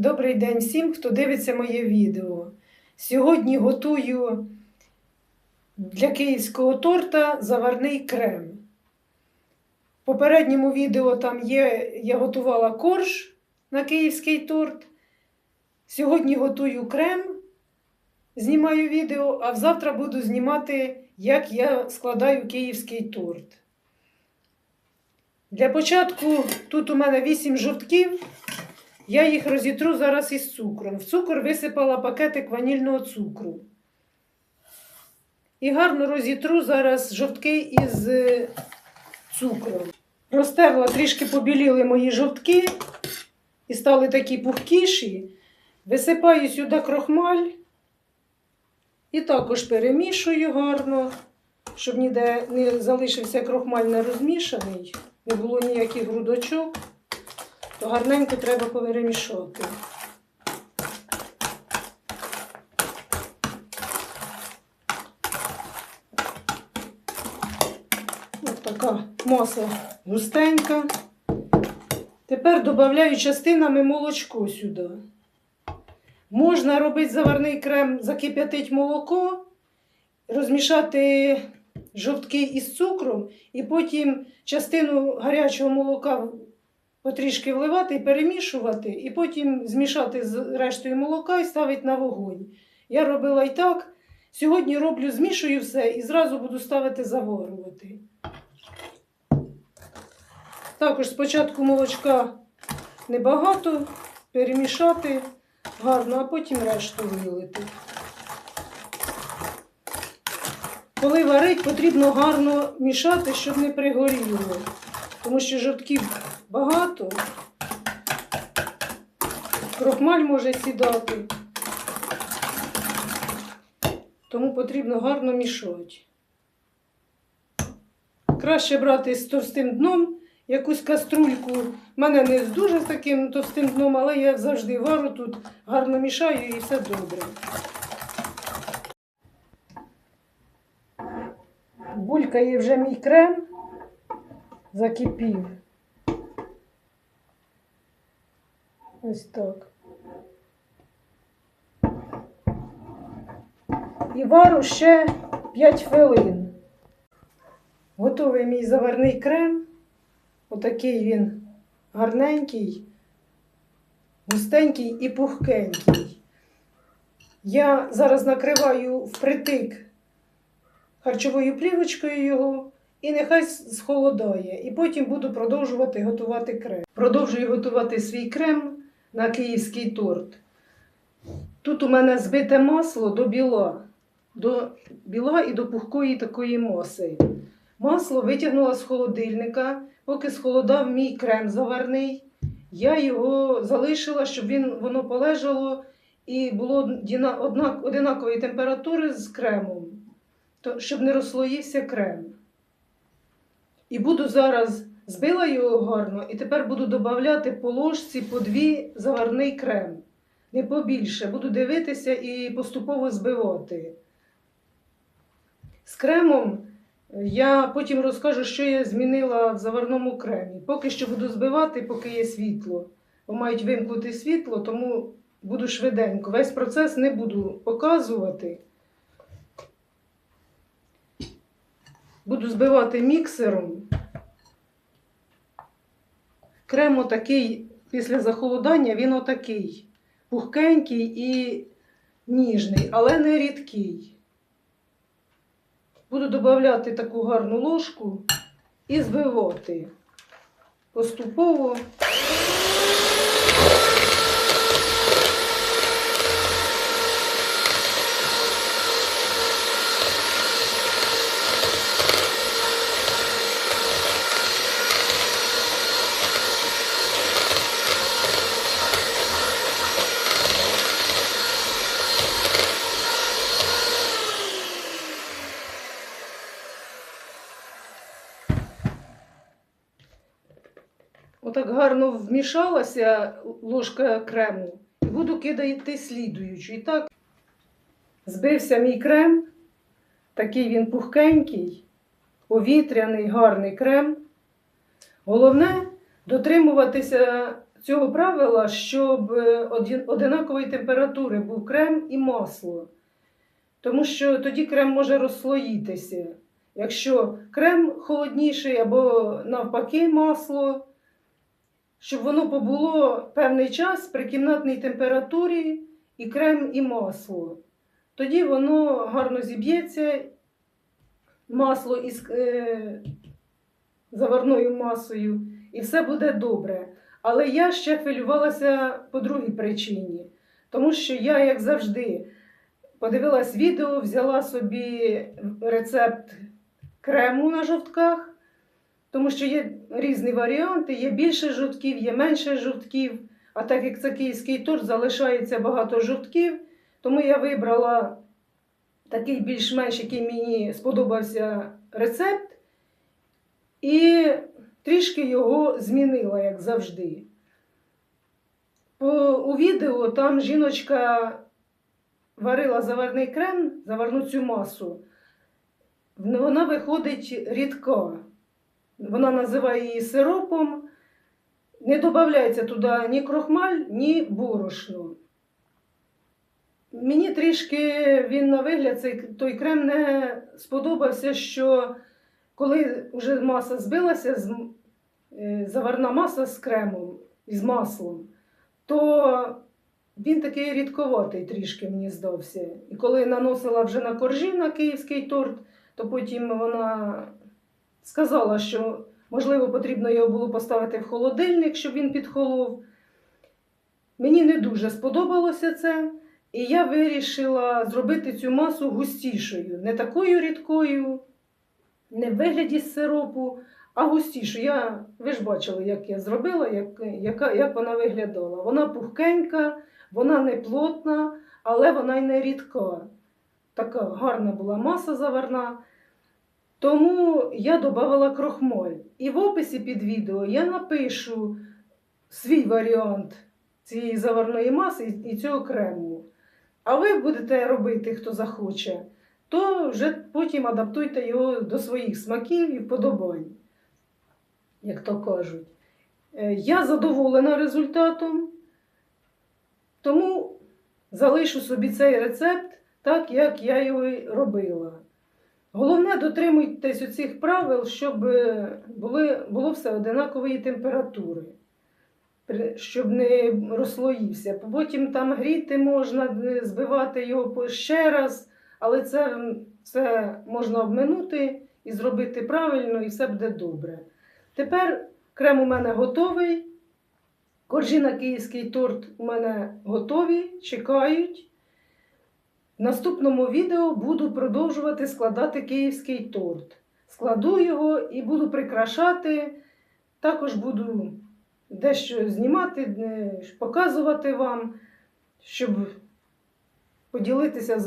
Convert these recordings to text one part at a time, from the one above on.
Добрий день всім, хто дивиться моє відео. Сьогодні готую для київського торта заварний крем. В попередньому відео там є, я готувала корж на київський торт. Сьогодні готую крем, знімаю відео, а завтра буду знімати, як я складаю київський торт. Для початку тут у мене 8 жовтків. Я їх розітру зараз із цукром. В цукор висипала пакетик ванільного цукру. І гарно розітру зараз жовтки із е, цукром. Розтерла, трішки побіліли мої жовтки і стали такі пухкіші. Висипаю сюди крохмаль і також перемішую гарно, щоб ніде не залишився крохмаль не розмішаний, не було ніяких грудочок то гарненько треба перемішати. Ось така маса густенька. Тепер додаю частинами молочко сюди. Можна робити заварний крем, закип'ятити молоко, розмішати жовтки із цукром і потім частину гарячого молока потрішки вливати перемішувати, і потім змішати з рештою молока і ставити на вогонь. Я робила і так. Сьогодні роблю, змішую все і зразу буду ставити заварювати. Також спочатку молочка небагато, перемішати гарно, а потім решту вилити. Коли варить, потрібно гарно мішати, щоб не пригоріло, тому що жовтків багато. Крохмаль може сідати. Тому потрібно гарно мішати. Краще брати з товстим дном якусь каструльку. У мене не з дуже таким товстим дном, але я завжди вару тут, гарно мішаю і все добре. Булькає вже мій крем, закипів. Ось так. І вару ще 5 хвилин. Готовий мій заварний крем. Отакий він гарненький, густенький і пухкенький. Я зараз накриваю впритик харчовою плівочкою його і нехай схолодає. І потім буду продовжувати готувати крем. Продовжую готувати свій крем на київський торт. Тут у мене збите масло до біла, до біла і до пухкої такої маси. Масло витягнула з холодильника, поки схолодав мій крем заварний. Я його залишила, щоб він, воно полежало і було однак, одинакової температури з кремом, то, щоб не розслоївся крем. І буду зараз збила його гарно, і тепер буду додавати по ложці по дві заварний крем. Не побільше. Буду дивитися і поступово збивати. З кремом я потім розкажу, що я змінила в заварному кремі. Поки що буду збивати, поки є світло. Бо мають вимкнути світло, тому буду швиденько. Весь процес не буду показувати. Буду збивати міксером. Крем отакий після захолодання, він отакий. Пухкенький і ніжний, але не рідкий. Буду додавати таку гарну ложку і збивати поступово. Гарно вмішалася ложка крему. І буду кидати слідуючу. І так збився мій крем. Такий він пухкенький, повітряний, гарний крем. Головне дотримуватися цього правила, щоб е, одинакової температури був крем і масло. Тому що тоді крем може розслоїтися. Якщо крем холодніший або навпаки масло, щоб воно побуло певний час при кімнатній температурі і крем, і масло. Тоді воно гарно зіб'ється, масло із е, заварною масою, і все буде добре. Але я ще хвилювалася по другій причині, тому що я, як завжди, подивилась відео, взяла собі рецепт крему на жовтках, тому що є різні варіанти, є більше жовтків, є менше жовтків. А так як це київський торт, залишається багато жовтків, тому я вибрала такий більш-менш, який мені сподобався рецепт, і трішки його змінила, як завжди. По, у відео там жіночка варила заварний крем, заварну цю масу. Вона виходить рідка. Вона називає її сиропом. Не додається туди ні крохмаль, ні борошно. Мені трішки він на вигляд, цей той крем не сподобався, що коли вже маса збилася, з, е, заварна маса з кремом і з маслом, то він такий рідковатий трішки мені здався. І коли наносила вже на коржі на київський торт, то потім вона сказала, що можливо потрібно його було поставити в холодильник, щоб він підхолов. Мені не дуже сподобалося це, і я вирішила зробити цю масу густішою, не такою рідкою, не в вигляді сиропу, а густішою. Я, ви ж бачили, як я зробила, як, яка, як вона виглядала. Вона пухкенька, вона не плотна, але вона й не рідка. Така гарна була маса заварна. Тому я додавала крохмаль. І в описі під відео я напишу свій варіант цієї заварної маси і- і цього крему. А ви будете робити, хто захоче, то вже потім адаптуйте його до своїх смаків і вподобань, як то кажуть. Е, Я задоволена результатом, тому залишу собі цей рецепт так, як я його робила. Головне, дотримуйтесь оцих правил, щоб е, були, було все одинакової температури, щоб не розслоївся. Потім там гріти можна, е, збивати його ще раз, але це все можна обминути і зробити правильно, і все буде добре. Тепер крем у мене готовий. Коржі на київський торт у мене готові, чекають. Наступному відео буду продовжувати складати київський торт. Складу його і буду прикрашати. Також буду дещо знімати, е, показувати вам, щоб поділитися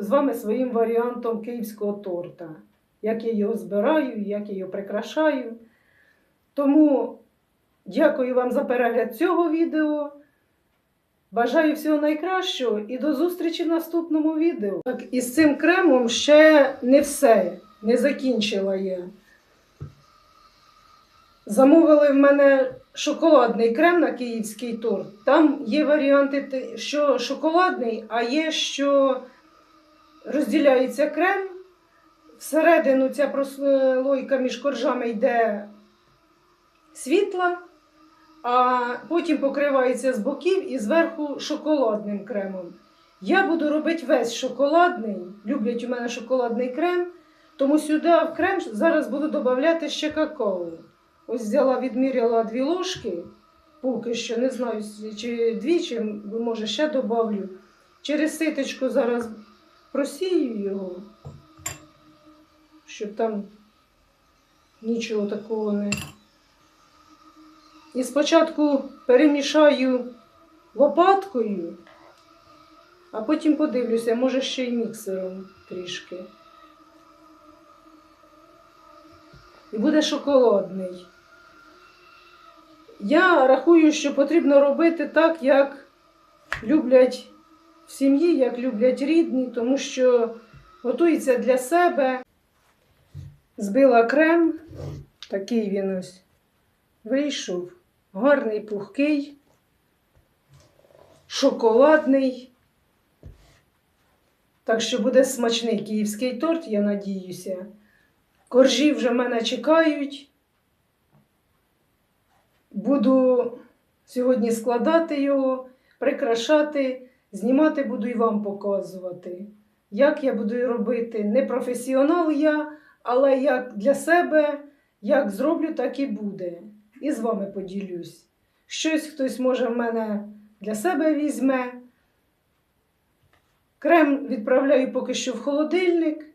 з вами своїм варіантом київського торта. Як я його збираю, як я його прикрашаю. Тому дякую вам за перегляд цього відео. Бажаю всього найкращого і до зустрічі в наступному відео. Так, і з цим кремом ще не все, не закінчила я. Замовили в мене шоколадний крем на київський торт. Там є варіанти, що шоколадний, а є, що розділяється крем. Всередину ця прослойка між коржами йде світла а потім покривається з боків і зверху шоколадним кремом. Я буду робити весь шоколадний, люблять у мене шоколадний крем, тому сюди в крем зараз буду додавати ще какао. Ось взяла, відміряла дві ложки, поки що, не знаю, чи дві, чи може ще додавлю. Через ситочку зараз просію його, щоб там нічого такого не. І спочатку перемішаю лопаткою, а потім подивлюся, може ще й міксером трішки. І буде шоколадний. Я рахую, що потрібно робити так, як люблять в сім'ї, як люблять рідні, тому що готується для себе. Збила крем, такий він ось вийшов. Гарний, пухкий, шоколадний. Так що буде смачний київський торт, я надіюся. Коржі вже мене чекають. Буду сьогодні складати його, прикрашати, знімати буду і вам показувати. Як я буду робити. Не професіонал я, але як для себе, як зроблю, так і буде. І з вами поділюсь. Щось хтось може в мене для себе візьме. Крем відправляю поки що в холодильник,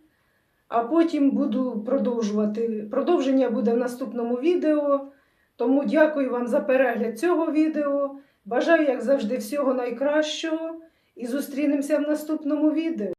а потім буду продовжувати. Продовження буде в наступному відео. Тому дякую вам за перегляд цього відео. Бажаю, як завжди, всього найкращого і зустрінемося в наступному відео.